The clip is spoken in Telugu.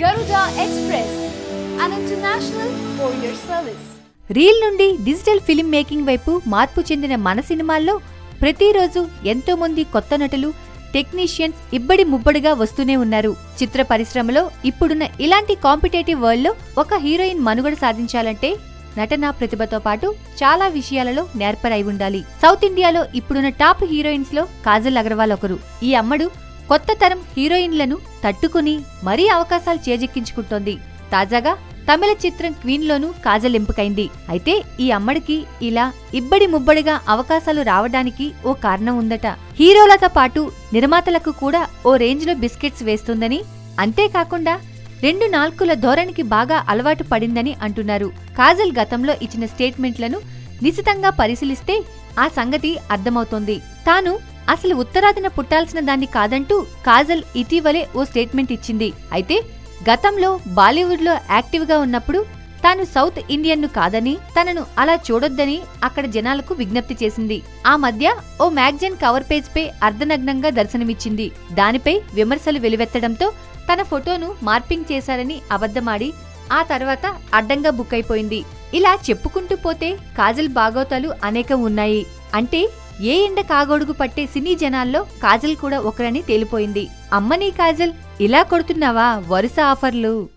Garuda express and international courier service reel నుండి డిజిటల్ ఫిల్మ్ మేకింగ్ వైపు మార్పు చెందిన మన సినిమాల్లో ప్రతిరోజు ఎంతో మంది కొత్త నటులు టెక్నీషియన్స్ ఇబ్బడి ముబ్బడిగా వస్తూనే ఉన్నారు. చిత్ర పరిశ్రమలో ఇప్పుడున్న ఇలాంటి కాంపిటేటివ్ వరల్డ్లో ఒక హీరోయిన్ మనుగడ సాధించాలంటే నటనా ప్రతిభతో పాటు చాలా విషయాలలో నేర్పరై ఉండాలి. సౌత్ ఇండియాలో ఇప్పుడున్న టాప్ హీరోయిన్స్లో కాజల్ అగర్వాల్ ఒకరు. ఈ అమ్మడు కొత్త తరం హీరోయిన్లను తట్టుకుని మరీ అవకాశాలు చేజెక్కించుకుంటోంది. తాజాగా తమిళ చిత్రం క్వీన్లోనూ కాజల్ ఎంపికైంది అయితే ఈ అమ్మడికి ఇలా ఇబ్బడి ముబ్బడిగా అవకాశాలు రావడానికి ఓ కారణం ఉందట. హీరోలతో పాటు నిర్మాతలకు కూడా ఓ రేంజ్లో బిస్కెట్స్ వేస్తుందని అంతేకాకుండా రెండు నాల్కుల ధోరణికి బాగా అలవాటు పడిందని అంటున్నారు. కాజల్ గతంలో ఇచ్చిన స్టేట్మెంట్లను నిశితంగా పరిశీలిస్తే ఆ సంగతి అర్థమవుతోంది. తాను అసలు ఉత్తరాదిన పుట్టాల్సిన దాన్ని కాదంటూ కాజల్ ఇటీవలే ఓ స్టేట్మెంట్ ఇచ్చింది. అయితే గతంలో బాలీవుడ్లో యాక్టివ్గా ఉన్నప్పుడు తాను సౌత్ ఇండియన్ను కాదని తనను అలా చూడొద్దని అక్కడ జనాలకు విజ్ఞప్తి చేసింది. ఆ మధ్య ఓ మ్యాగజైన్ కవర్ పేజ్ పై అర్ధనగ్నంగా దర్శనమిచ్చింది. దానిపై విమర్శలు వెలువెత్తడంతో తన ఫోటోను మార్పింగ్ చేశారని అబద్ధమాడి ఆ తర్వాత అడ్డంగా బుక్ అయిపోయింది. ఇలా చెప్పుకుంటూ పోతే కాజల్ బాగోతాలు అనేకం ఉన్నాయి. అంటే ఏ ఎండ కాగొడుగు పట్టే సినీ జనాల్లో కాజల్ కూడా ఒకరని తేలిపోయింది. అమ్మనీ కాజల్ ఇలా కొడుతున్నావా? వరుస ఆఫర్లు.